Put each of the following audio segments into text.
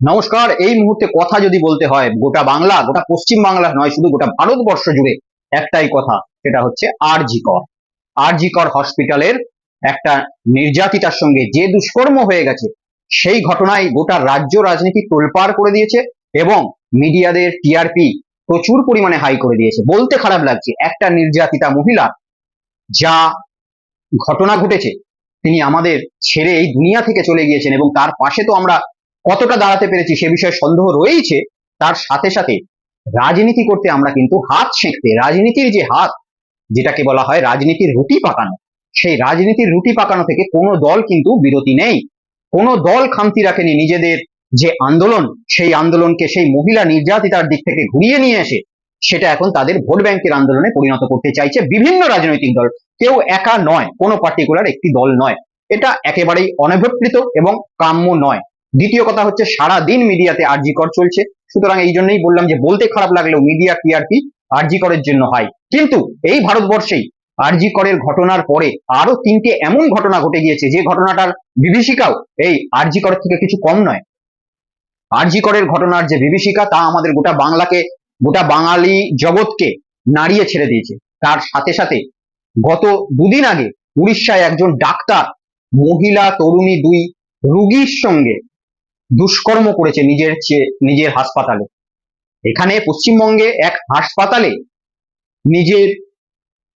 নমস্কার, এই মুহূর্তে কথা যদি বলতে হয়, গোটা বাংলা, গোটা পশ্চিম বাংলা নয়, শুধু গোটা ভারতবর্ষ জুড়ে একটাই কথা, সেটা হচ্ছে আরজিকর। আরজিকর হসপিটালের একটা নির্যাতিতার সঙ্গে যে দুষ্কর্ম হয়ে গেছে, সেই ঘটনায় গোটা রাজ্য রাজনীতি তোলপাড় করে দিয়েছে এবং মিডিয়াদের টিআরপি প্রচুর পরিমাণে হাই করে দিয়েছে। বলতে খারাপ লাগছে, একটা নির্যাতিতা মহিলা, যা ঘটনা ঘটেছে, তিনি আমাদের ছেড়ে এই দুনিয়া থেকে চলে গিয়েছেন এবং তার পাশে তো আমরা কতটা দাঁড়াতে পেরেছি সে বিষয়ে সন্দেহ রয়েছে তার সাথে সাথে রাজনীতি করতে আমরা কিন্তু হাত সেঁকতে, রাজনীতির যে হাত, যেটাকে বলা হয় রাজনীতির রুটি পাকানো, সেই রাজনীতির রুটি পাকানো থেকে কোনো দল কিন্তু বিরতি নেই। কোনো দল খামতি রাখেনি নিজেদের যে আন্দোলন, সেই আন্দোলনকে সেই মহিলা নির্যাতিতার দিক থেকে ঘুরিয়ে নিয়ে এসে, সেটা এখন তাদের ভোট ব্যাংকের আন্দোলনে পরিণত করতে চাইছে বিভিন্ন রাজনৈতিক দল। কেউ একা নয়, কোনো পার্টিকুলার একটি দল নয়। এটা একেবারেই অনভিপ্রিত এবং কাম্য নয়। দ্বিতীয় কথা হচ্ছে সারা দিন মিডিয়াতে আরজিকর চলছে। সুতরাং এই জন্যই বললাম যে বলতে খারাপ লাগলেও মিডিয়া টিআরপি আরজিকরের জন্য হয়। কিন্তু এই ভারতবর্ষেই আরজিকরের ঘটনার পরে আরও তিনটে এমন ঘটনা ঘটে গিয়েছে, যে ঘটনাটার বিভীষিকাও এই আরজিকরের থেকে কিছু কম নয়। আরজিকরের ঘটনার যে বিভীষিকা, তা আমাদের গোটা বাংলাকে, গোটা বাঙালি জগৎকে নাড়িয়ে ছেড়ে দিয়েছে। তার সাথে সাথে গত দুদিন আগে উড়িষ্যায় একজন ডাক্তার, মহিলা, তরুণী দুই রুগীর সঙ্গে দুষ্কর্ম করেছে নিজের নিজের হাসপাতালে। এখানে পশ্চিমবঙ্গে এক হাসপাতালে নিজের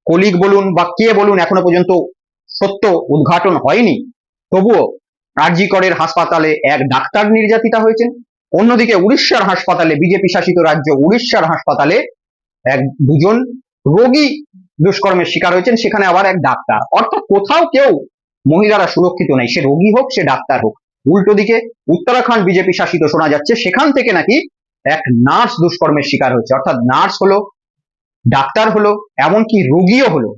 কলিগ বলুন বা কে বলুন এখনও পর্যন্ত সত্য উদ্ঘাটন হয়নি, তবুও আরজিকরের হাসপাতালে এক ডাক্তার নির্যাতিতা হয়েছেন অন্যদিকে উড়িষ্যার হাসপাতালে, বিজেপি শাসিত রাজ্য উড়িষ্যার হাসপাতালে এক দুজন রোগী দুষ্কর্মের শিকার হয়েছেন, সেখানে আবার এক ডাক্তার। অর্থাৎ কোথাও কেউ মহিলারা সুরক্ষিত নেই, সে রোগী হোক, সে ডাক্তার হোক। উল্টো দিকে উত্তরাখণ্ড বিজেপি শাসিত শোনা যাচ্ছে, সেখান থেকে নাকি এক নার্স দুষ্কর্মের শিকার হচ্ছে অর্থাৎ নার্স হলো, ডাক্তার হলো, এমনকি রোগীও হলো।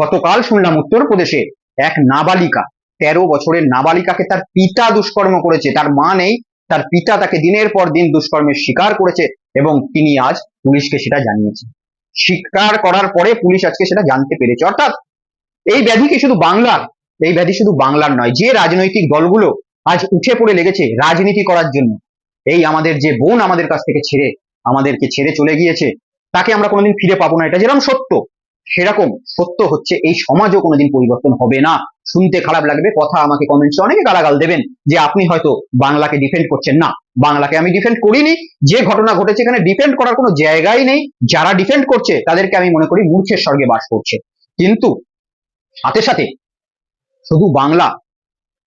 গতকাল শুনলাম উত্তরপ্রদেশে এক নাবালিকা, তেরো বছরের নাবালিকাকে তার পিতা দুষ্কর্ম করেছে। তার মা নেই, তার পিতা তাকে দিনের পর দিন দুষ্কর্মের শিকার করেছে এবং তিনি আজ পুলিশকে সেটা জানিয়েছে স্বীকার করার পরে পুলিশ আজকে সেটা জানতে পেরেছে। অর্থাৎ এই ব্যাধি কি শুধু বাংলার এই ব্যাধি শুধু বাংলার নয়, যে রাজনৈতিক দলগুলো আজ উঠে পড়ে লেগেছে রাজনীতি করার জন্য, এই আমাদের যে বোন আমাদের কাছ থেকে ছেড়ে, আমাদেরকে ছেড়ে চলে গিয়েছে, তাকে আমরা কোনোদিন ফিরে পাবো না। এটা যেরকম সত্য, সেরকম সত্য হচ্ছে এই সমাজও কোনোদিন পরিবর্তন হবে না। শুনতে খারাপ লাগবে, কথা আমাকে কমেন্টসে অনেকে গালাগাল দেবেন যে আপনি হয়তো বাংলাকে ডিফেন্ড করছেন না। বাংলাকে আমি ডিফেন্ড করিনি, যে ঘটনা ঘটেছে এখানে ডিফেন্ড করার কোনো জায়গাই নেই। যারা ডিফেন্ড করছে, তাদেরকে আমি মনে করি মূর্খের স্বর্গে বাস করছে। কিন্তু সাথে সাথে শুধু বাংলা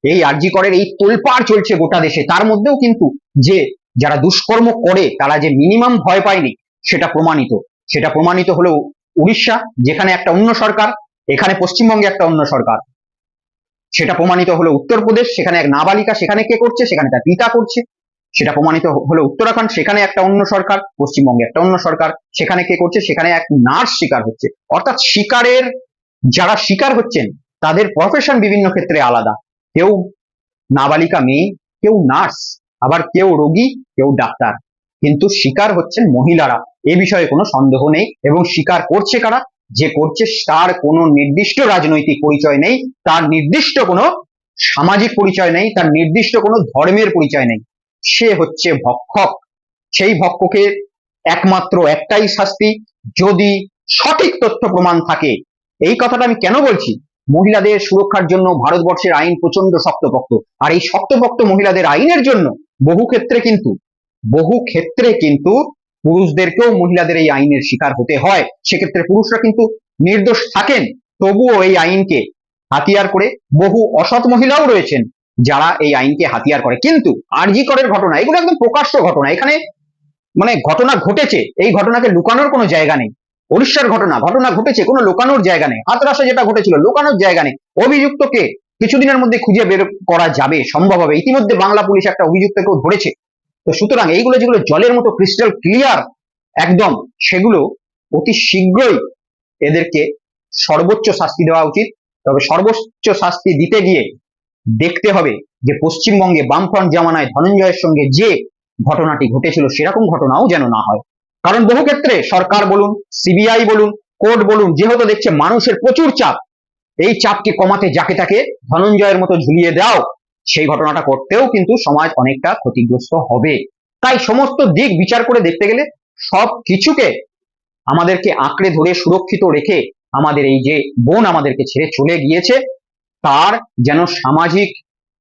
এই আরজি করের এই তোলপাড় চলছে গোটা দেশে। তার মধ্যেও কিন্তু যে, যারা দুষ্কর্ম করে, তারা যে মিনিমাম ভয় পায়নি, সেটা প্রমাণিত। সেটা প্রমাণিত হলো উড়িষ্যা, যেখানে একটা অন্য সরকার, এখানে পশ্চিমবঙ্গে একটা অন্য সরকার। সেটা প্রমাণিত হলো উত্তরপ্রদেশ, সেখানে এক নাবালিকা সেখানে কে করছে, সেখানে তার পিতা করছে। সেটা প্রমাণিত হলো উত্তরাখণ্ড, সেখানে একটা অন্য সরকার, পশ্চিমবঙ্গে একটা অন্য সরকার, সেখানে কে করছে, সেখানে এক নার্স শিকার হচ্ছে। অর্থাৎ শিকারের, যারা শিকার হচ্ছেন তাদের প্রফেশন বিভিন্ন ক্ষেত্রে আলাদা। কেউ নাবালিকা মেয়ে, কেউ নার্স আবার কেউ রোগী, কেউ ডাক্তার। কিন্তু শিকার হচ্ছেন মহিলারা। এ বিষয়ে কোনো সন্দেহ নেই এবং স্বীকার করছে কারা? যে করছে তার কোনো নির্দিষ্ট রাজনৈতিক পরিচয় নেই, তার নির্দিষ্ট কোনো সামাজিক পরিচয় নেই, তার নির্দিষ্ট কোনো ধর্মের পরিচয় নেই। সে হচ্ছে ভক্ষক। সেই ভক্ষকে একমাত্র একটাই শাস্তি। যদি সঠিক তথ্য প্রমাণ থাকে, এই কথাটা আমি কেন বলছি? মহিলাদের সুরক্ষার জন্য ভারতবর্ষের আইন প্রচণ্ড শক্তপোক্ত। আর এই শক্তপোক্ত মহিলাদের আইনের জন্য বহু ক্ষেত্রে কিন্তু, বহু ক্ষেত্রে কিন্তু পুরুষদেরকেও মহিলাদের এই আইনের শিকার হতে হয়। সেক্ষেত্রে পুরুষরা কিন্তু নির্দোষ থাকেন। তবুও এই আইনকে হাতিয়ার করে বহু অসৎ মহিলাও রয়েছেন যারা এই আইনকে হাতিয়ার করে। কিন্তু আরজি করের ঘটনা, এগুলো একদম প্রকাশ্য ঘটনা। এখানে মানে ঘটনা ঘটেছে, এই ঘটনাকে লুকানোর কোনো জায়গা নেই। উড়িষ্যার ঘটনা ঘটনা ঘটেছে, কোনো লোকানোর জায়গা নেই। হাতরাসে যেটা ঘটেছিল, লুকানোর জায়গা নেই। অভিযুক্তকে কিছুদিনের মধ্যে খুঁজে বের করা যাবে, সম্ভব হবে। ইতিমধ্যে বাংলা পুলিশ একটা অভিযুক্তকেও ধরেছে। তো সুতরাং এইগুলো যেগুলো জলের মতো ক্রিস্টাল ক্লিয়ার একদম, সেগুলো অতি শীঘ্রই এদেরকে সর্বোচ্চ শাস্তি দেওয়া উচিত। তবে সর্বোচ্চ শাস্তি দিতে গিয়ে দেখতে হবে যে পশ্চিমবঙ্গে বামফ্রন্ট জামানায় ধনঞ্জয়ের সঙ্গে যে ঘটনাটি ঘটেছিল, সেরকম ঘটনাও যেন না হয়। কারণ বহু ক্ষেত্রে সরকার বলুন সিবিআই বলুন, কোর্ট বলুন, যেহেতু দেখছে মানুষের প্রচুর চাপ, এই চাপকে কমাতে যাকে তাকে ধনঞ্জয়ের মতো ঝুলিয়ে দাও সেই ঘটনাটা করতেও কিন্তু সমাজ অনেকটা ক্ষতিগ্রস্ত হবে। তাই সমস্ত দিক বিচার করে দেখতে গেলে সব কিছুকে আমাদেরকে আঁকড়ে ধরে সুরক্ষিত রেখে আমাদের এই যে বোন আমাদেরকে ছেড়ে চলে গিয়েছে, তার যেন সামাজিক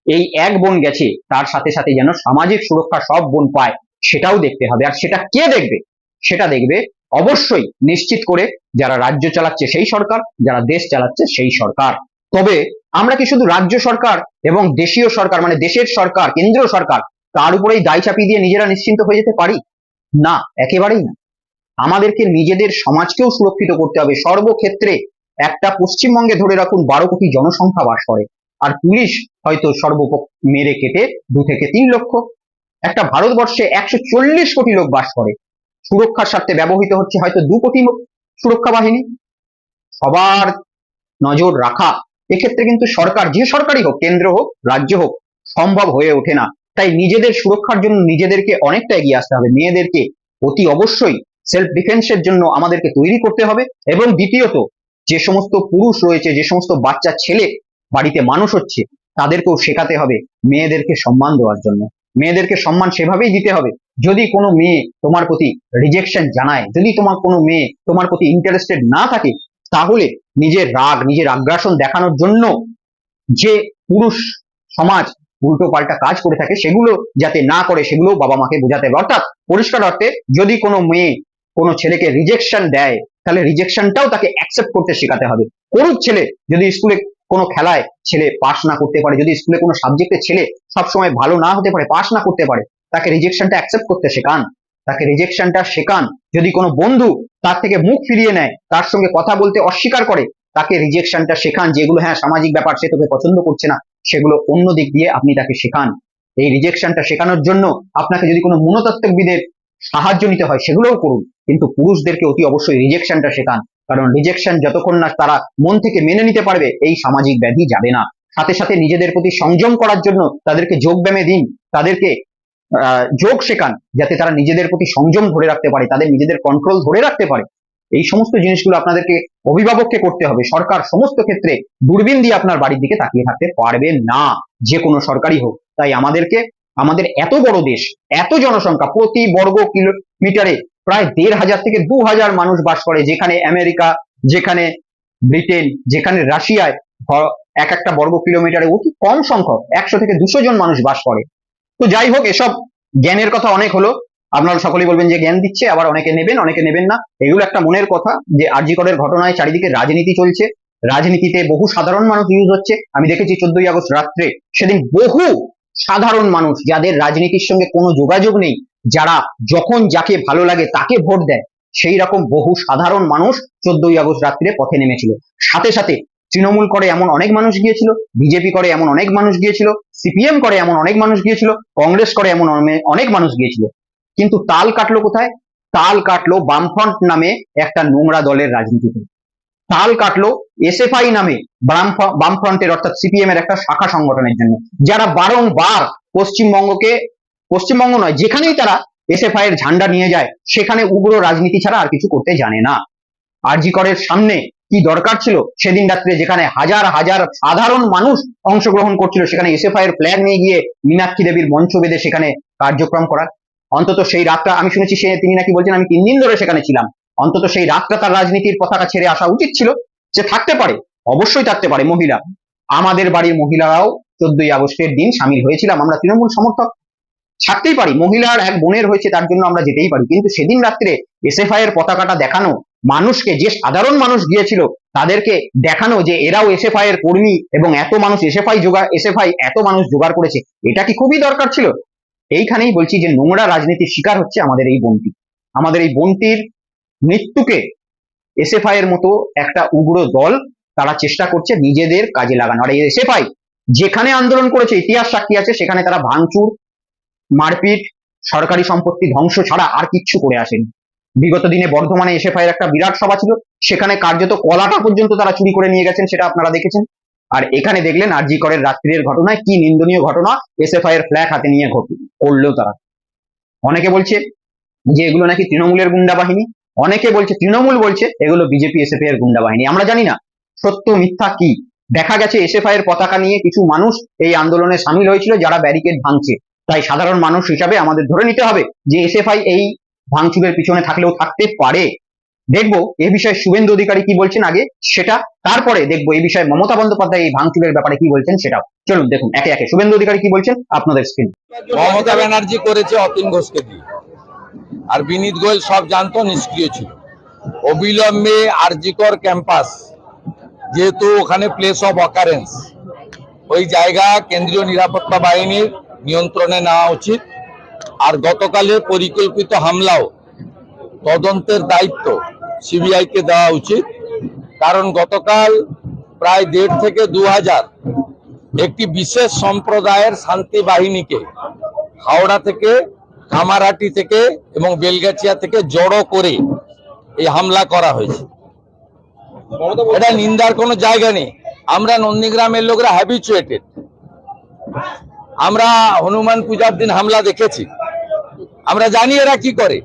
এই এক বোন গেছে, তার সাথে সাথে যেন সামাজিক সুরক্ষা সব বোন পায়, সেটাও দেখতে হবে। আর সেটা কে দেখবে? সেটা দেখবে। অবশ্যই নিশ্চিত করে যারা রাজ্য চালাচ্ছে সেই সরকার, যারা দেশ চালাচ্ছে সেই সরকার। তবে আমরা কি শুধু রাজ্য সরকার এবং দেশীয় সরকার মানে দেশের সরকার, কেন্দ্রীয় সরকার, তার উপরেই দায় চাপিয়ে দিয়ে নিজেরা নিশ্চিন্ত হয়ে যেতে পারি? না, একেবারেই না। আমাদেরকে নিজেদের সমাজকেও সুরক্ষিত করতে হবে। সর্বক্ষেত্রে একটা পশ্চিমবঙ্গে ধরে রাখুন বারো কোটি জনসংখ্যা বাস করে, আর পুলিশ হয়তো সর্বপক্ষ মেরে কেটে দু থেকে তিন লক্ষ। একটা ভারতবর্ষে একশো চল্লিশ কোটি লোক বাস করে। সুরক্ষার স্বার্থে ব্যবহৃত হচ্ছে হয়তো দু কোটি সুরক্ষা বাহিনী। সবার নজর রাখা। এক্ষেত্রে কিন্তু সরকার, যে সরকারই হোক, কেন্দ্র হোক, রাজ্য হোক, সম্ভব হয়ে ওঠে না। তাই নিজেদের সুরক্ষার জন্য নিজেদেরকে অনেকটা এগিয়ে আসতে হবে। মেয়েদেরকে অতি অবশ্যই সেলফ ডিফেন্সের জন্য আমাদেরকে তৈরি করতে হবে। এবং দ্বিতীয়ত, যে সমস্ত পুরুষ রয়েছে, যে সমস্ত বাচ্চা ছেলে বাড়িতে মানুষ হচ্ছে, তাদেরকেও শেখাতে হবে মেয়েদেরকে সম্মান দেওয়ার জন্য। মেয়েদেরকে সম্মান সেভাবেই দিতে হবে। যদি কোনো মেয়ে তোমার প্রতি রিজেকশন জানায়, যদি তোমার কোনো মেয়ে তোমার প্রতি ইন্টারেস্টেড না থাকে, তাহলে নিজের রাগ, নিজের আগ্রাসন দেখানোর জন্য যে পুরুষ সমাজ উল্টো পাল্টা কাজ করে থাকে, সেগুলো যাতে না করে, সেগুলো বাবা মাকে বোঝাতে হবে। অর্থাৎ পরিষ্কার অর্থে যদি কোনো মেয়ে কোনো ছেলেকে রিজেকশন দেয়, তাহলে রিজেকশনটাও তাকে অ্যাকসেপ্ট করতে শেখাতে হবে। করুক ছেলে যদি স্কুলে কোনো খেলায় ছেলে পাস না করতে পারে, যদি স্কুলে কোনো সাবজেক্টে ছেলে সবসময় ভালো না হতে পারে পাস না করতে পারে, তাকে রিজেকশনটা অ্যাকসেপ্ট করতে শেখান। তাকে রিজেকশনটা শেখান। যদি কোনো বন্ধু তার থেকে মুখ ফিরিয়ে নেয়, তার সঙ্গে কথা বলতে অস্বীকার করে, তাকে রিজেকশনটা শেখান, যেগুলো হ্যাঁ সামাজিক ব্যাপার, সে তোকে পছন্দ করছে না, সেগুলো অন্য দিক দিয়ে আপনি তাকে শেখান। এই রিজেকশনটা শেখানোর জন্য আপনাকে যদি কোনো মনোতত্ত্ববিদের সাহায্য নিতে হয়, সেগুলোও করুন। কিন্তু পুরুষদেরকে অতি অবশ্যই রিজেকশনটা শেখান। কারণ রিজেকশন যতক্ষণ না তারা মন থেকে মেনে নিতে পারবে, এই সামাজিক ব্যাধি যাবে না। সাথে সাথে নিজেদের প্রতি সংযম করার জন্য তাদেরকে যোগ ব্যায়ামে দিন, তাদেরকে যোগ শেখান, যাতে তারা নিজেদের প্রতি সংযম ধরে রাখতে পারে, তাদের নিজেদের কন্ট্রোল ধরে রাখতে পারে। এই সমস্ত জিনিসগুলো আপনাদেরকে অভিভাবককে করতে হবে। সরকার সমস্ত ক্ষেত্রে দূরবীন দিয়ে আপনার বাড়ির দিকে তাকিয়ে থাকতে পারবে না, যে কোনো সরকারই হোক। তাই আমাদেরকে, আমাদের এত বড় দেশ, এত জনসংখ্যা, প্রতি বর্গ কিলোমিটারে প্রায় দেড় হাজার থেকে দু হাজার মানুষ বাস করে যেখানে আমেরিকা, যেখানে ব্রিটেন, যেখানে রাশিয়ায় এক একটা বর্গ কিলোমিটারে অতি কম সংখ্যক, একশো থেকে দুশো জন মানুষ বাস করে। তো যাই হোক, এসব জ্ঞানের কথা অনেক হলো। আপনারা সকলেই বলবেন যে জ্ঞান দিচ্ছে, আবার অনেকে নেবেন অনেকে নেবেন না। এগুলো একটা মনের কথা যে আরজিকরের ঘটনায় চারিদিকে রাজনীতি চলছে। রাজনীতিতে বহু সাধারণ মানুষ ইউজ হচ্ছে। আমি দেখেছি চোদ্দই আগস্ট রাত্রে, সেদিন বহু সাধারণ মানুষ যাদের রাজনীতির সঙ্গে কোনো যোগাযোগ নেই, যারা যখন যাকে ভালো লাগে তাকে ভোট দেয়, সেই রকম বহু সাধারণ মানুষ চোদ্দই আগস্ট রাত্রে পথে নেমেছিল। সাথে সাথে তৃণমূল করে এমন অনেক মানুষ গিয়েছিল, বিজেপি করে এমন অনেক মানুষ গিয়েছিল, সিপিএম করে এমন অনেক মানুষ গিয়েছিল, কংগ্রেস করে এমন অনেক মানুষ গিয়েছিল। কিন্তু তাল কাটলো কোথায়? তাল কাটলো বামফ্রন্ট নামে একটা নোংরা দলের রাজনীতিতে। তাল কাটলো এসএফআই নামে বামফ্রন্টের অর্থাৎ সিপিএম এর একটা শাখা সংগঠনের জন্য। যারা বারংবার পশ্চিমবঙ্গকে, পশ্চিমবঙ্গ নয়, যেখানেই তারা এসএফআই এর ঝান্ডা নিয়ে যায়, সেখানে উগ্র রাজনীতি ছাড়া আর কিছু করতে জানে না। আরজি করের সামনে কি দরকার ছিল? সেদিন রাত্রে যেখানে হাজার হাজার সাধারণ মানুষ অংশগ্রহণ করছিল, সেখানে এসএফআই এর ফ্ল্যাগ নিয়ে গিয়ে মীনাক্ষী দেবীর মঞ্চ বেঁধে সেখানে কার্যক্রম করার। অন্তত সেই রাতটা আমি শুনেছি, সে তিনি নাকি বলছেন, আমি তিন দিন ধরে সেখানে ছিলাম। অন্তত সেই রাতটা তার রাজনীতির পতাকা ছেড়ে আসা উচিত ছিল সে থাকতে পারে, অবশ্যই থাকতে পারে মহিলা। আমাদের বাড়ির মহিলারাও চোদ্দই আগস্টের দিন সামিল হয়েছিলাম, আমরা তৃণমূল সমর্থক। থাকতেই পারি, মহিলার এক বোনের হয়েছে তার জন্য আমরা যেতেই পারি, কিন্তু সেদিন রাত্রে এসএফআই এর পতাকাটা দেখানো, মানুষকে যে সাধারণ মানুষ গিয়েছিল, তাদেরকে দেখানো যে এরাও এসএফআই এর কর্মী এবং এত মানুষ এসএফআই জোগাড় এসএফআই এত মানুষ জোগাড় করেছে, এটা কি খুবই দরকার ছিল? এইখানেই বলছি যে নোংরা রাজনীতির শিকার হচ্ছে আমাদের এই বোনটি। আমাদের এই বোনটির মৃত্যুকে এসএফআই এর মতো একটা উগ্র দল তারা চেষ্টা করছে নিজেদের কাজে লাগানো। আর এই এসএফআই যেখানে আন্দোলন করেছে, ইতিহাস সাক্ষী আছে, সেখানে তারা ভাঙচুর, মারপিট, সরকারি সম্পত্তি ধ্বংস ছাড়া আর কিচ্ছু করে আসেনি। বিগত দিনে বর্ধমানে এসএফআই এর একটা বিরাট সভা ছিল, সেখানে কার্যত কলাটা পর্যন্ত তারা চুরি করে নিয়ে গেছেন, সেটা আপনারা দেখেছেন। আর এখানে দেখলেন আরজি করের রাত্রির ঘটনায় কি নিন্দনীয় ঘটনা এসএফআই এর ফ্ল্যাগ হাতে নিয়ে করল তারা। অনেকে বলছে যে এগুলো নাকি তৃণমূলের গুন্ডা বাহিনী অনেকে বলছে, তৃণমূল বলছে, এগুলো বিজেপি এসএফআই এর গুন্ডা বাহিনী। আমরা জানি না, সত্য, মিথ্যা কি? দেখা গেছে এসএফআই এর পতাকা নিয়ে কিছু মানুষ এই আন্দোলনে সামিল হয়েছিল যারা ব্যারিকেড ভাঙছে। তাই সাধারণ মানুষ হিসাবে আমাদের ধরে নিতে হবে যে এসএফআই এই ভাঙচুরের পিছনে থাকলেও থাকতে পারে। দেখব, এ বিষয়ে শুভেন্দু অধিকারী কি বলছেন আগে, সেটা, তারপরে দেখব এই বিষয়ে মমতা বন্দ্যোপাধ্যায় এই ভাঙচুরের ব্যাপারে কি বলছেন সেটাও। চলুন, দেখুন, একে একে। শুভেন্দু অধিকারী কি বলছেন? আপনাদের স্ক্রিন মমতা ব্যানার্জি করেছে অতীন ঘোষকে দিয়ে। আর বিনীত গোয়েল সব জানতো, নিষ্ক্রিয় ছিল। অবিলম্বে আরজিকর ক্যাম্পাস, যেহেতু ওখানে প্লেস অফ অকারেন্স ওই জায়গা কেন্দ্রীয় নিরাপত্তা বাহিনীর নিয়ন্ত্রণে নেওয়া উচিত। আর গতকালের পরিকল্পিত হামলাও তদন্তের দায়িত্ব সিবিআই কে দেওয়া উচিত। কারণ গতকাল প্রায় দেড় থেকে দু হাজার একটি বিশেষ সম্প্রদায়ের শান্তি বাহিনীকে হাওড়া থেকে কামারহাটি থেকে এবং বেলগাছিয়া থেকে জড়ো করে এই হামলা করা হয়েছে। এটা নিন্দার কোনো জায়গা নেই। আমরা নন্দীগ্রামের লোকরা হ্যাবিচুয়েটেড আমরা হনুমান পূজার দিন হামলা দেখেছি। আমরা জানি এরা কি করে।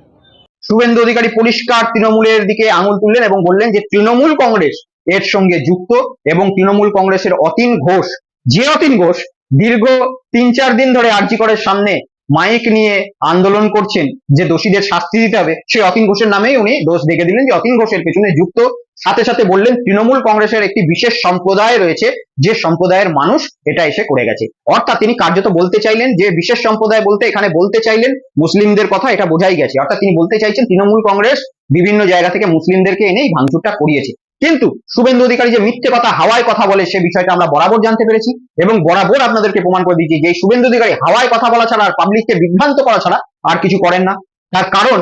শুভেন্দু অধিকারী পরিষ্কার তৃণমূলের দিকে আঙুল তুললেন এবং বললেন যে তৃণমূল কংগ্রেস এর সঙ্গে যুক্ত এবং তৃণমূল কংগ্রেসের অতীন ঘোষ, যে অতীন ঘোষ দীর্ঘ তিন চার দিন ধরে আরজিকরের সামনে মাইক নিয়ে আন্দোলন করছেন যে দোষীদের শাস্তি দিতে হবে, সেই অতীন ঘোষের নামেই উনি দোষ দেখে দিলেন যে অতীন ঘোষের পেছনে যুক্ত। সাথে সাথে বললেন, তৃণমূল কংগ্রেসের একটি বিশেষ সম্প্রদায় রয়েছে, যে সম্প্রদায়ের মানুষ এটা এসে করে গেছে। অর্থাৎ তিনি কার্যত বলতে চাইলেন যে বিশেষ সম্প্রদায় বলতে এখানে বলতে চাইলেন মুসলিমদের কথা এটা বোঝাই গেছে। অর্থাৎ তিনি বলতে চাইছেন, তৃণমূল কংগ্রেস বিভিন্ন জায়গা থেকে মুসলিমদেরকে এনেই ভাঙচুরটা করিয়েছে। কিন্তু শুভেন্দু অধিকারী যে মিথ্যে কথা হাওয়ায় কথা বলে সে বিষয়টা আমরা বরাবর জানতে পেরেছি এবং বরাবর আপনাদেরকে প্রমাণ করে দিচ্ছি যে শুভেন্দু অধিকারী হাওয়ায় কথা বলা ছাড়া আর পাবলিককে বিভ্রান্ত করা ছাড়া আর কিছু করেন না। তার কারণ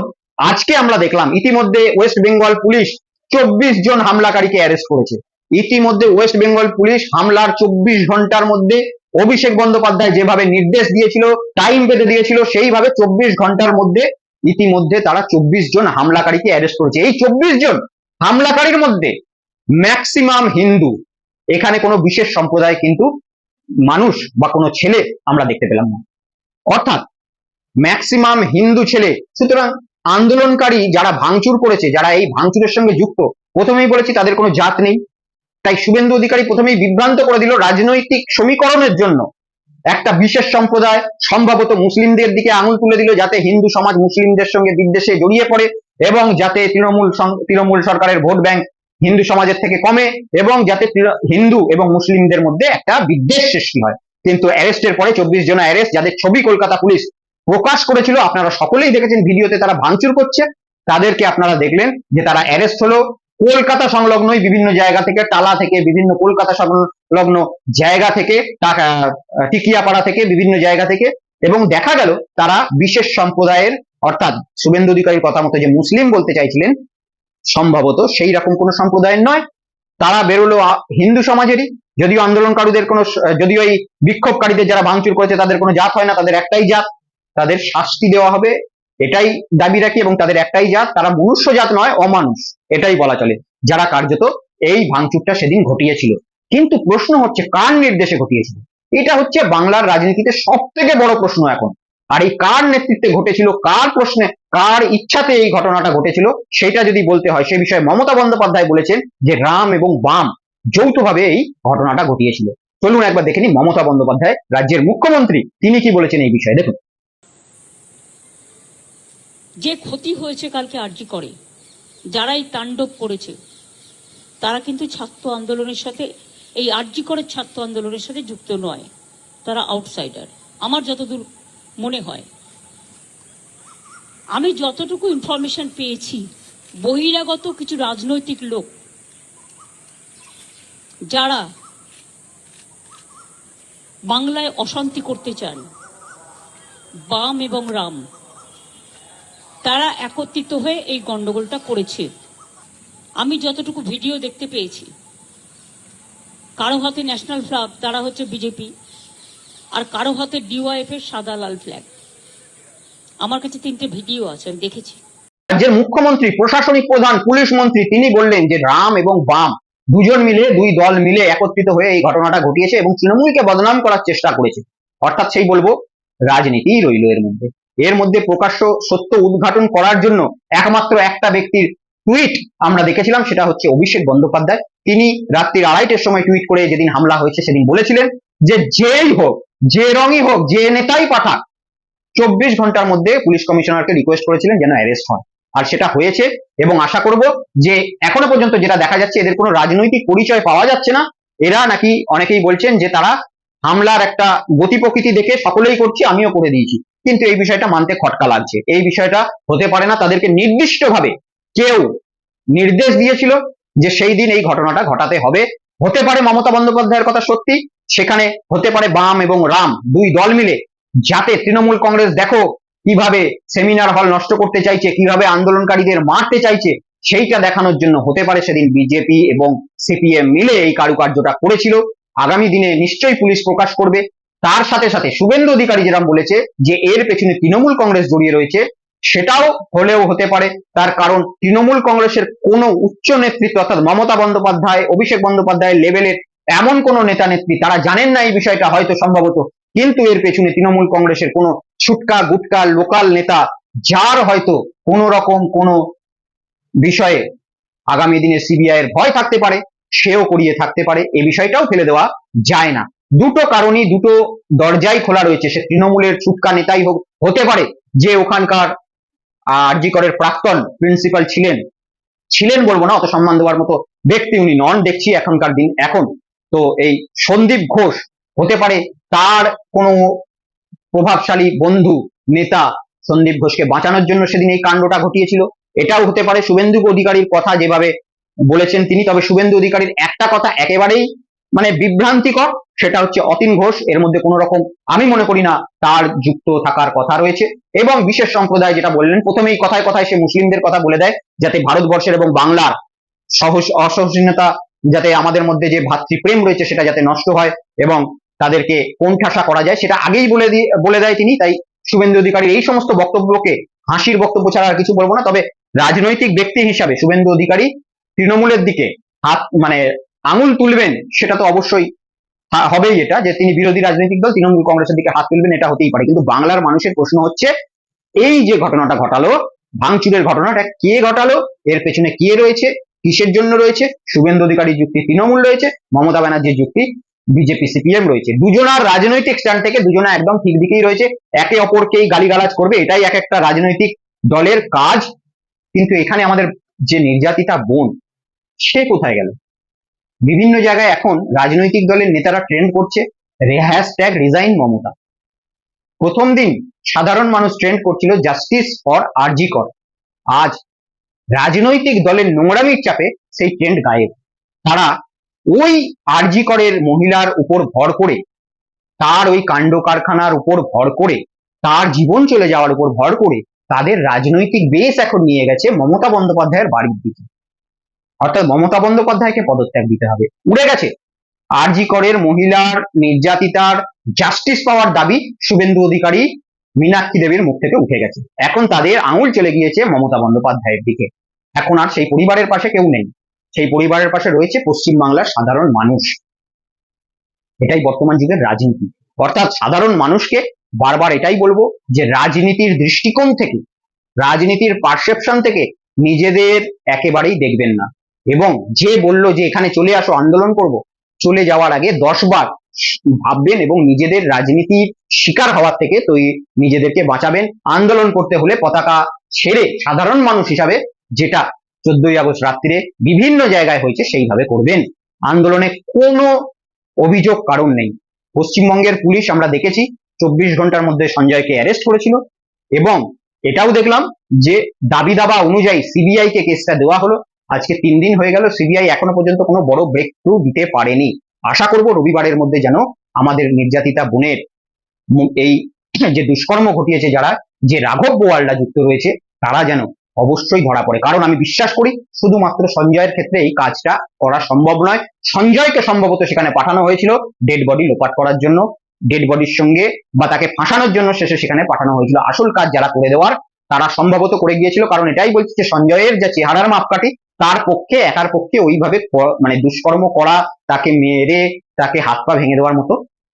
আজকে আমরা দেখলাম ইতিমধ্যে ওয়েস্ট বেঙ্গল পুলিশ চব্বিশ জন হামলাকারীকে অ্যারেস্ট করেছে। ইতিমধ্যে ওয়েস্ট বেঙ্গল পুলিশ হামলার চব্বিশ ঘণ্টার মধ্যে অভিষেক বন্দ্যোপাধ্যায় যেভাবে নির্দেশ দিয়েছিল টাইম বেঁধে দিয়েছিল, সেইভাবে চব্বিশ ঘণ্টার মধ্যে ইতিমধ্যে তারা চব্বিশ জন হামলাকারীকে অ্যারেস্ট করেছে। এই চব্বিশ জন হামলাকারীর মধ্যে ম্যাক্সিমাম হিন্দু এখানে কোনো বিশেষ সম্প্রদায় কিন্তু মানুষ বা কোনো ছেলে আমরা দেখতে পেলাম না। অর্থাৎ ম্যাক্সিমাম হিন্দু ছেলে, সুতরাং আন্দোলনকারী যারা ভাঙচুর করেছে, যারা এই ভাঙচুরের সঙ্গে যুক্ত, প্রথমেই বলেছি তাদের কোনো জাত নেই। তাই শুভেন্দু অধিকারী প্রথমেই বিভ্রান্ত করে দিল রাজনৈতিক সমীকরণের জন্য। একটা বিশেষ সম্প্রদায়, সম্ভবত মুসলিমদের দিকে আঙুল তুলে দিল যাতে হিন্দু সমাজ মুসলিমদের সঙ্গে বিদ্বেষে জড়িয়ে পড়ে এবং যাতে তৃণমূল তৃণমূল সরকারের ভোট ব্যাংক হিন্দু সমাজের থেকে কমে এবং যাতে হিন্দু এবং মুসলিমদের মধ্যে একটা বিদ্বেষ সৃষ্টি হয়। কিন্তু অ্যারেস্টের পরে চব্বিশ জন অ্যারেস্ট, যাদের ছবি কলকাতা পুলিশ প্রকাশ করেছিল, আপনারা সকলেই দেখেছেন ভিডিওতে তারা ভাঙচুর করছে। তাদেরকে আপনারা দেখলেন যে তারা অ্যারেস্ট হলো। কলকাতা সংলগ্নই বিভিন্ন জায়গা থেকে, টালা থেকে, বিভিন্ন কলকাতা সংলগ্ন জায়গা থেকে, টাকা টিকিয়াপাড়া থেকে, বিভিন্ন জায়গা থেকে এবং দেখা গেল তারা বিশেষ সম্প্রদায়ের, অর্থাৎ শুভেন্দু অধিকারীর কথা মতো যে মুসলিম বলতে চাইছিলেন সম্ভবত সেই রকম কোনো সম্প্রদায়ের নয়। তারা বেরোলো হিন্দু সমাজেরই। যদিও আন্দোলনকারীদের কোনো যদিও এই বিক্ষোভকারীদের যারা ভাঙচুর করেছে তাদের কোনো জাত হয় না, তাদের একটাই জাত। তাদের শাস্তি দেওয়া হবে, এটাই দাবি রাখি এবং তাদের একটাই জাত, তারা মনুষ্য জাত নয়, অমানুষ। এটাই বলা চলে। যারা কার্যত এই ভাঙচুরটা সেদিন ঘটিয়েছিল। কিন্তু প্রশ্ন হচ্ছে, কার নির্দেশে ঘটিয়েছিল? এটা হচ্ছে বাংলার রাজনীতিতে সব থেকে বড় প্রশ্ন এখন। আর এই কার নেতৃত্বে ঘটেছিল, কার প্রশ্নে, কার ইচ্ছাতে এই ঘটনাটা ঘটেছিল, সেটা যদি বলতে হয়, সে বিষয়ে মমতা বন্দ্যোপাধ্যায় বলেছেন যে রাম এবং বাম যৌথভাবে এই ঘটনাটা ঘটিয়েছিল। চলুন একবার দেখে নিই মমতা বন্দ্যোপাধ্যায়, রাজ্যের মুখ্যমন্ত্রী, তিনি কি বলেছেন এই বিষয়ে? দেখুন। যে ক্ষতি হয়েছে কালকে আরজি করে যারা এই তাণ্ডব করেছে, তারা কিন্তু ছাত্র আন্দোলনের সাথে, এই আরজি করে ছাত্র আন্দোলনের সাথে যুক্ত নয়, তারা আউটসাইডার আমার যতদূর মনে হয়। আমি যতটুকু ইনফরমেশন পেয়েছি, বহিরাগত কিছু রাজনৈতিক লোক, যারা বাংলায় অশান্তি করতে চান, বাম এবং রাম, তারা একত্রিত হয়ে এই গন্ডগোলটা করেছে। আমি যতটুকু ভিডিও দেখতে পেয়েছি, কারও হাতে ন্যাশনাল ফ্ল্যাগ তারা হচ্ছে বিজেপি আর কারও হাতে ডিওয়াইএফ এর সাদা লাল ফ্ল্যাগ আমার কাছে তিনটে ভিডিও আছে, আমি দেখেছি। রাজ্যের মুখ্যমন্ত্রী, প্রশাসনিক প্রধান, পুলিশ মন্ত্রী, তিনি বললেন যে রাম এবং বাম দুজন মিলে, দুই দল মিলে একত্রিত হয়ে এই ঘটনাটা ঘটিয়েছে এবং তৃণমূলকে বদনাম করার চেষ্টা করেছে। অর্থাৎ সেই বলব রাজনীতিই রইল এর মধ্যে। এর মধ্যে প্রকাশ্য সত্য উদ্ঘাটন করার জন্য একমাত্র একটা ব্যক্তির টুইট আমরা দেখেছিলাম, সেটা হচ্ছে অভিষেক বন্দ্যোপাধ্যায়। তিনি রাত্রির আড়াইটের সময় টুইট করে যেদিন হামলা হয়েছে, সেদিন বলেছিলেন যে যেই হোক যে রঙই হোক, যে নেতাই পাঠাক, চব্বিশ ঘণ্টার মধ্যে পুলিশ কমিশনারকে রিকোয়েস্ট করেছিলেন যেন অ্যারেস্ট হন। আর সেটা হয়েছে এবং আশা করব যে এখনও পর্যন্ত যেটা দেখা যাচ্ছে এদের কোনো রাজনৈতিক পরিচয় পাওয়া যাচ্ছে না। এরা নাকি অনেকেই বলছেন যে তারা হামলার একটা গতি প্রকৃতি দেখে সকলেই করছি, আমিও করে দিয়েছি। কিন্তু এই বিষয়টা মানতে খটকা লাগছে। এই বিষয়টা হতে পারে না, তাদেরকে নির্দিষ্টভাবে কেউ নির্দেশ দিয়েছিল যে সেই দিন এই ঘটনাটা ঘটাতে হবে। হতে পারে মমতা বন্দ্যোপাধ্যায়ের কথা সত্যি সেখানে হতে পারে বাম এবং রাম। দুই দল মিলে। যাতে তৃণমূল কংগ্রেস দেখো কীভাবে সেমিনার হল নষ্ট করতে চাইছে, কীভাবে আন্দোলনকারীদের মারতে চাইছে, সেইটা দেখানোর জন্য হতে পারে সেদিন বিজেপি এবং সিপিএম মিলে এই কারুকার্যটা করেছিল। আগামী দিনে নিশ্চয়ই পুলিশ প্রকাশ করবে। তার সাথে সাথে শুভেন্দু অধিকারী যেরকম বলেছে যে, এর পেছনে তৃণমূল কংগ্রেস জড়িয়ে রয়েছে, সেটাও হলেও হতে পারে। তার কারণ তৃণমূল কংগ্রেসের কোনো উচ্চ নেতৃত্ব অর্থাৎ মমতা বন্দ্যোপাধ্যায়, অভিষেক বন্দ্যোপাধ্যায় লেভেলের এমন কোন নেতা নেত্রী, তারা জানেন না এই বিষয়টা, হয়তো সম্ভবত কিন্তু এর পেছনে তৃণমূল কংগ্রেসের কোনো ছুটকা গুটকা লোকাল নেতা, যার হয়তো কোন রকম কোন বিষয়ে আগামী দিনে সিবিআই এর ভয় থাকতে পারে, সেও করিয়ে থাকতে পারে এই বিষয়টাও ফেলে দেওয়া যায় না। দুটো কারণই, দুটো দরজাই খোলা রয়েছে, সে তৃণমূলের ছুটকা নেতাই হোক, হতে পারে যে ওখানকার আরজি করের প্রাক্তন প্রিন্সিপাল ছিলেন। ছিলেন বলব না, অত সম্মান দেওয়ার মতো ব্যক্তি উনি নন, দেখছি এখনকার দিন, এখন তো এই সন্দীপ ঘোষ হতে পারে তার কোনো প্রভাবশালী বন্ধু, নেতা সন্দীপ ঘোষকে বাঁচানোর জন্য সেদিন এই কাণ্ডটা ঘটিয়েছিল। এটাও হতে পারে শুভেন্দু অধিকারীর কথা যেভাবে বলেছেন তিনি, তবে শুভেন্দু অধিকারীর একটা কথা একেবারেই মানে বিভ্রান্তিকর, সেটা হচ্ছে অতীন ঘোষ। এর মধ্যে কোনো রকম আমি মনে করি না তার যুক্ত থাকার কথা রয়েছে। এবং বিশেষ সম্প্রদায় যেটা বললেন, প্রথমেই কথায় কথায় সে মুসলিমদের কথা বলে দেয়, যাতে ভারতবর্ষের এবং বাংলার সহজ অসহনীয়তা যাতে আমাদের মধ্যে যে ভাতৃপ্রেম রয়েছে সেটা যাতে নষ্ট হয় এবং তাদেরকে কোণঠাসা করা যায়, সেটা আগেই বলে দিয়ে বলে দেয় তিনি। তাই শুভেন্দু অধিকারীর এই সমস্ত বক্তব্যকে হাসির বক্তব্য ছাড়া আর কিছু বলব না। তবে রাজনৈতিক ব্যক্তি হিসাবে শুভেন্দু অধিকারী তৃণমূলের দিকে হাত মানে আঙুল তুলবেন সেটা তো অবশ্যই হবেই এটা যে তিনি বিরোধী রাজনৈতিক দল, তৃণমূল কংগ্রেসের দিকে হাত তুলবেন এটা হতেই পারে। কিন্তু বাংলার মানুষের প্রশ্ন হচ্ছে, এই যে ঘটনাটা ঘটালো, ভাঙচুরের ঘটনাটা কে ঘটালো, এর পেছনে কে রয়েছে কিসের জন্য রয়েছে? শুভেন্দু অধিকারীর যুক্তি তৃণমূল রয়েছে, মমতা ব্যানার্জির যুক্তি বিজেপি সিপিএম রয়েছে। দুজনার রাজনৈতিক স্ট্যান্ড থেকে দুজনা একদম ঠিক দিকেই রয়েছে। একে অপরকেই গালিগালাজ করবে, এটাই এক একটা রাজনৈতিক দলের কাজ। কিন্তু এখানে আমাদের যে নির্যাতিতা বোন, সে কোথায় গেল? বিভিন্ন জায়গায় এখন রাজনৈতিক দলের নেতারা ট্রেন্ড করছে হ্যাশট্যাগ রিজাইন মমতা। প্রথম দিন সাধারণ মানুষ ট্রেন্ড করছিল জাস্টিস ফর আরজি কর। আজ রাজনৈতিক দলের নোংরামির চাপে সেই ট্রেন্ড গায়েব। তারা ওই আরজি করের মহিলার উপর ভর করে, তার ওই কাণ্ড কারখানার উপর ভর করে, তার জীবন চলে যাওয়ার উপর ভর করে তাদের রাজনৈতিক বেশ এখন নিয়ে গেছে মমতা বন্দ্যোপাধ্যায়ের বাড়ির দিকে। অর্থাৎ মমতা বন্দ্যোপাধ্যায়কে পদত্যাগ দিতে হবে। উড়ে গেছে। আরজি করের মহিলার, নির্যাতিতার জাস্টিস পাওয়ার দাবি শুভেন্দু অধিকারী মীনাক্ষী দেবীর মুখ থেকে উঠে গেছে। এখন তাদের আঙুল চলে গিয়েছে মমতা বন্দ্যোপাধ্যায়ের দিকে। এখন আর সেই পরিবারের পাশে কেউ নেই। সেই পরিবারের পাশে রয়েছে পশ্চিম বাংলার সাধারণ মানুষ। এটাই বর্তমান যুগের রাজনীতি। অর্থাৎ সাধারণ মানুষকে বারবার এটাই বলব যে রাজনীতির দৃষ্টিকোণ থেকে, রাজনীতির পারসেপশন থেকে নিজেদের একেবারেই দেখবেন না। এবং যে বলল যে এখানে চলে আসো, আন্দোলন করব, চলে যাওয়ার আগে দশ বার ভাববেন এবং নিজেদের রাজনীতির শিকার হওয়ার থেকে তো নিজেদেরকে বাঁচাবেন। আন্দোলন করতে হলে পতাকা ছেড়ে সাধারণ মানুষ হিসাবে যেটা চোদ্দই আগস্ট রাত্রিরে বিভিন্ন জায়গায় হয়েছে সেইভাবে করবেন। আন্দোলনে কোনো অভিযোগ কারণ নেই। পশ্চিমবঙ্গের পুলিশ আমরা দেখেছি, চব্বিশ ঘণ্টার মধ্যে সঞ্জয়কে অ্যারেস্ট করেছিল এবং এটাও দেখলাম যে দাবি দাবা অনুযায়ী সিবিআই কে কেসটা দেওয়া হলো। আজকে তিন দিন হয়ে গেল সিবিআই এখনও পর্যন্ত কোনো বড় ব্রেক থ্রু দিতে পারেনি। আশা করব রবিবারের মধ্যে যেন আমাদের নির্যাতিতা বোনের এই যে দুষ্কর্ম ঘটিয়েছে যারা, যে রাঘব বোয়ালরা যুক্ত রয়েছে, তারা যেন অবশ্যই ধরা পড়ে। কারণ আমি বিশ্বাস করি, শুধুমাত্র সঞ্জয়ের ক্ষেত্রে এই কাজটা করা সম্ভব নয়। সঞ্জয়কে সম্ভবত সেখানে পাঠানো হয়েছিল ডেড বডি লোপাট করার জন্য। ডেড বডির সঙ্গে বা তাকে ফাঁসানোর জন্য শেষে সেখানে পাঠানো হয়েছিল। আসল কাজ যারা করে দেওয়ার, তারা সম্ভবত করে গিয়েছিল। কারণ এটাই বলছে যে সঞ্জয়ের যে চেহারার মাপকাঠি তার পক্ষে, একার পক্ষে ওইভাবে মানে দুষ্কর্ম করা, তাকে মেরে, তাকে হাত পা ভেঙে দেওয়ার মতো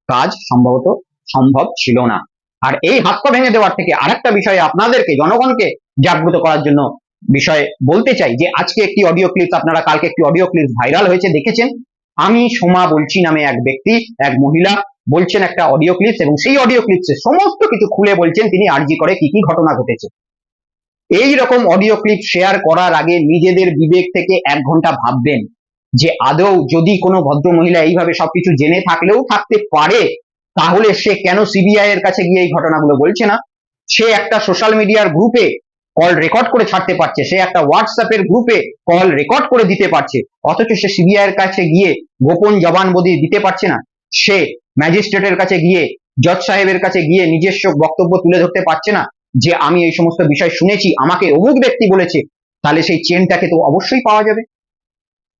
কাজ সম্ভবত সম্ভব ছিল না। আর এই হাত পা ভেঙে দেওয়ার থেকে আরেকটা বিষয়ে আপনাদেরকে, জনগণকে জাগ্রত করার জন্য বিষয়ে বলতে চাই যে, আজকে একটি অডিও ক্লিপ আপনারা কালকে একটি অডিও ক্লিপ ভাইরাল হয়েছে, দেখেছেন? আমি সোমা বলছি নামে এক ব্যক্তি, এক মহিলা, বলছেন একটা অডিও ক্লিপস এবং সেই অডিও ক্লিপসে সমস্ত কিছু খুলে বলছেন তিনি আরজি করে কি কি ঘটনা ঘটেছে। এই রকম অডিও ক্লিপ শেয়ার করার আগে নিজেদের বিবেক থেকে এক ঘণ্টা ভাববেন যে আদৌ যদি কোনো ভদ্র মহিলা এইভাবে সবকিছু জেনে থাকলেও থাকতে পারে, তাহলে সে কেন সিবিআই এর কাছে গিয়ে এই ঘটনাগুলো বলছে না? সে একটা সোশ্যাল মিডিয়ার গ্রুপে কল রেকর্ড করে ছাড়তে পারছে, সে একটা হোয়াটসঅ্যাপের গ্রুপে কল রেকর্ড করে দিতে পারছে, অথচ সে সিবিআই এর কাছে গিয়ে গোপন জবানবন্দি দিতে পারছে না। সে ম্যাজিস্ট্রেটের কাছে গিয়ে জজ সাহেবের কাছে গিয়ে নিজস্ব বক্তব্য তুলে ধরতে পারছে না। যে আমি এই সমস্ত বিষয় শুনেছি, আমাকে অমুক ব্যক্তি বলেছে, তাহলে সেই চেনটাকে তো অবশ্যই পাওয়া যাবে।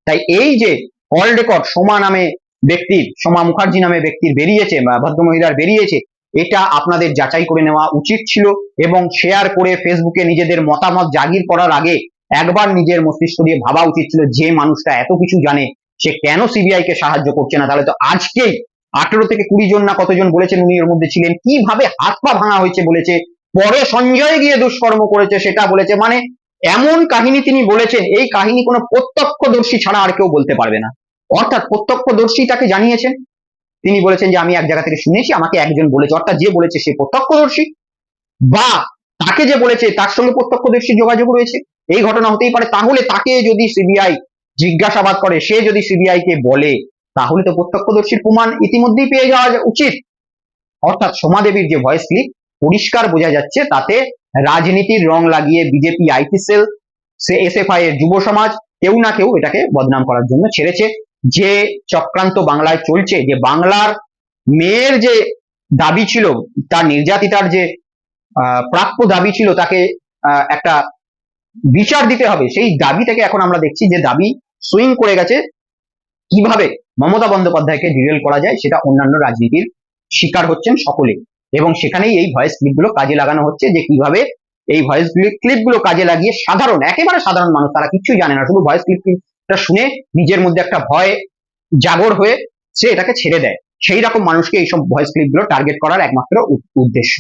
তাই এই যে কল রেকর্ড সোমা নামে ব্যক্তির, সোমা মুখার্জি নামে ব্যক্তির বেরিয়েছে ভদ্রমহিলার বেরিয়েছে, এটা আপনাদের যাচাই করে নেওয়া উচিত ছিল এবং শেয়ার করে ফেসবুকে নিজেদের মতামত জাগির করার আগে একবার নিজের মস্তিষ্ক দিয়ে ভাবা উচিত ছিল যে মানুষটা এত কিছু জানে, সে কেন সিবিআই কে সাহায্য করছে না? তাহলে তো আজকেই আঠেরো থেকে কুড়ি জন না কতজন বলেছেন উনি এর মধ্যে ছিলেন? কীভাবে হাত পা ভাঙা হয়েছে বলেছে? পরে সঞ্জয় গিয়ে দুষ্কর্ম করেছে সেটা বলেছে। মানে এমন কাহিনী তিনি বলেছেন, এই কাহিনী কোনো প্রত্যক্ষদর্শী ছাড়া আর কেউ বলতে পারবে না। অর্থাৎ প্রত্যক্ষদর্শী তাকে জানিয়েছেন। তিনি বলেছেন যে, আমি এক জায়গা থেকে শুনেছি, আমাকে একজন বলেছে। অর্থাৎ যে বলেছে সে প্রত্যক্ষদর্শী। বা তাকে যে বলেছে, তার সঙ্গে প্রত্যক্ষদর্শী যোগাযোগ রয়েছে। এই ঘটনা হতেই পারে। তাহলে তাকে যদি সিবিআই জিজ্ঞাসাবাদ করে, সে যদি সিবিআই কে বলে, তাহলে তো প্রত্যক্ষদর্শীর প্রমাণ ইতিমধ্যেই পেয়ে যাওয়া উচিত। অর্থাৎ সোমাদেবীর যে ভয়েস ক্লিপ পরিষ্কার বোঝা যাচ্ছে তাতে রাজনীতির রং লাগিয়ে বিজেপি আইটি সেল সে এসএফআই এর যুব সমাজ কেউ না কেউ এটাকে বদনাম করার জন্য ছেড়েছে। যে চক্রান্ত বাংলায় চলছে, যে বাংলার মেয়ের যে দাবি ছিল, তার নির্যাতিতার যে প্রাপ্য দাবি ছিল তাকে একটা বিচার দিতে হবে, সেই দাবি থেকে এখন আমরা দেখছি যে দাবি সুইং করে গেছে। কীভাবে মমতা বন্দ্যোপাধ্যায়কে ডিরেল করা যায় সেটা অন্যান্য রাজনীতির শিকার হচ্ছেন সকলে এবং সেখানেই এই ভয়েস ক্লিপগুলো কাজে লাগানো হচ্ছে যে কীভাবে এই ভয়েস ক্লিপগুলো কাজে লাগিয়ে সাধারণ, একেবারে সাধারণ মানুষ তারা কিচ্ছু জানে না। শুধু ভয়েস ক্লিপটা শুনে নিজের মধ্যে একটা ভয় জাগর হয়ে সে এটাকে ছেড়ে দেয়। সেই রকম মানুষকে এইসব ভয়েস ক্লিপগুলো টার্গেট করার একমাত্র উদ্দেশ্য।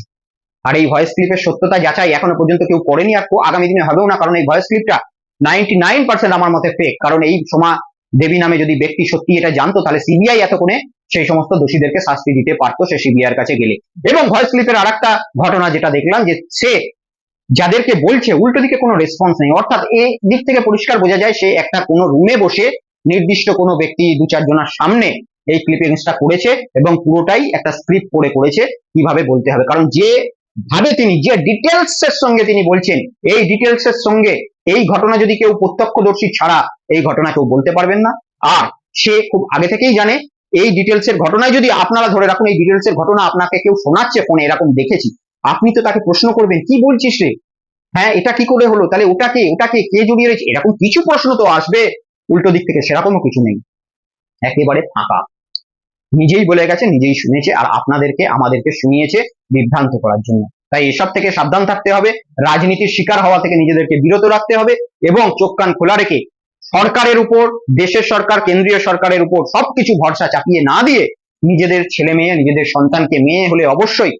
আর এই ভয়েস ক্লিপের সত্যতা যাচাই এখনও পর্যন্ত কেউ করেনি আর আগামী দিনে হবেও না, কারণ এই ভয়েস ক্লিপটা নাইনটি নাইন পার্সেন্ট আমার মতে ফেক কারণ এই সোমা দেবী নামে যদি ব্যক্তি সত্যি এটা জানতো, তাহলে সিবিআই এতক্ষণে সেই সমস্ত দোষীদেরকে শাস্তি দিতে পারতো সে সিবিআই এর কাছে গেলে। এবং ভয়েস ক্লিপের আর ঘটনা যেটা দেখলাম যে সে যাদেরকে বলছে, উল্টো দিকে কোনো রেসপন্স নেই। অর্থাৎ এই দিক থেকে পরিষ্কার বোঝা যায় সে একটা কোনো রুমে বসে নির্দিষ্ট কোনো ব্যক্তি দু চারজনের সামনে এই ক্লিপিংসটা করেছে এবং পুরোটাই একটা স্ক্রিপ্ট করে করেছে কীভাবে বলতে হবে। কারণ যে ভাবে তিনি, যে ডিটেলস এর সঙ্গে তিনি বলছেন, এই ডিটেলস এর সঙ্গে এই ঘটনা যদি কেউ প্রত্যক্ষদর্শী ছাড়া এই ঘটনা কেউ বলতে পারবেন না। আর সে খুব আগে থেকেই জানে, এই ডিটেলস এর ঘটনায় যদি আপনারা ধরে রাখুন, এই ডিটেলস এর ঘটনা আপনাকে কেউ শোনাচ্ছে ফোনে, এরকম দেখেছি, আপনি তো তাকে প্রশ্ন করবেন, কি বলছিস রে? হ্যাঁ এটা কি করে হলো? তাহলে ওটাকে ওটাকে কে জড়িয়ে রয়েছে? এরকম কিছু প্রশ্ন তো আসবে, উল্টো দিক থেকে সেরকমও কিছু নেই। একেবারে ফাঁকা। নিজেই বলে গেছে, নিজেই শুনেছে, আর আপনাদেরকে, আমাদেরকে শুনিয়েছে বিভ্রান্ত করার জন্য। তাই এসব থেকে সাবধান থাকতে হবে। রাজনীতির শিকার হওয়া থেকে নিজেদেরকে বিরত রাখতে হবে এবং চোখ কান খোলা রেখে সরকারের উপর, দেশের সরকার, কেন্দ্রীয় সরকারের উপর সবকিছু ভরসা চাপিয়ে না দিয়ে নিজেদের ছেলে মেয়ে, নিজেদের সন্তানকে মেয়ে হলে অবশ্যই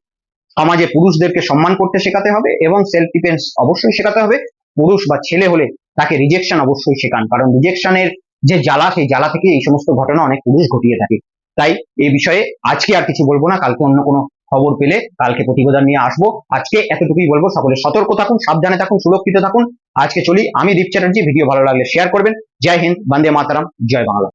সমাজে পুরুষদেরকে সম্মান করতে শেখাতে হবে এবং সেলফ ডিফেন্স অবশ্যই শেখাতে হবে। পুরুষ বা ছেলে হলে তাকে রিজেকশন অবশ্যই শেখান। কারণ রিজেকশনের যে জ্বালা, সেই জ্বালা থেকে এই সমস্ত ঘটনা অনেক পুরুষ ঘটিয়ে থাকে। তাই এই বিষয়ে আজকে আর কিছু বলব না, কালকে অন্য কোনো খবর পেলে কালকে প্রতিবেদন নিয়ে আসব। আজকে এতটুকুই বলব, সকলে সতর্ক থাকুন, সাবধানে থাকুন, সুরক্ষিত থাকুন। আজকে চলি, আমি দীপ চ্যাটার্জি, ভিডিও ভালো লাগলে শেয়ার করবেন। জয় হিন্দ, বন্দে মাতারাম, জয় বাংলা।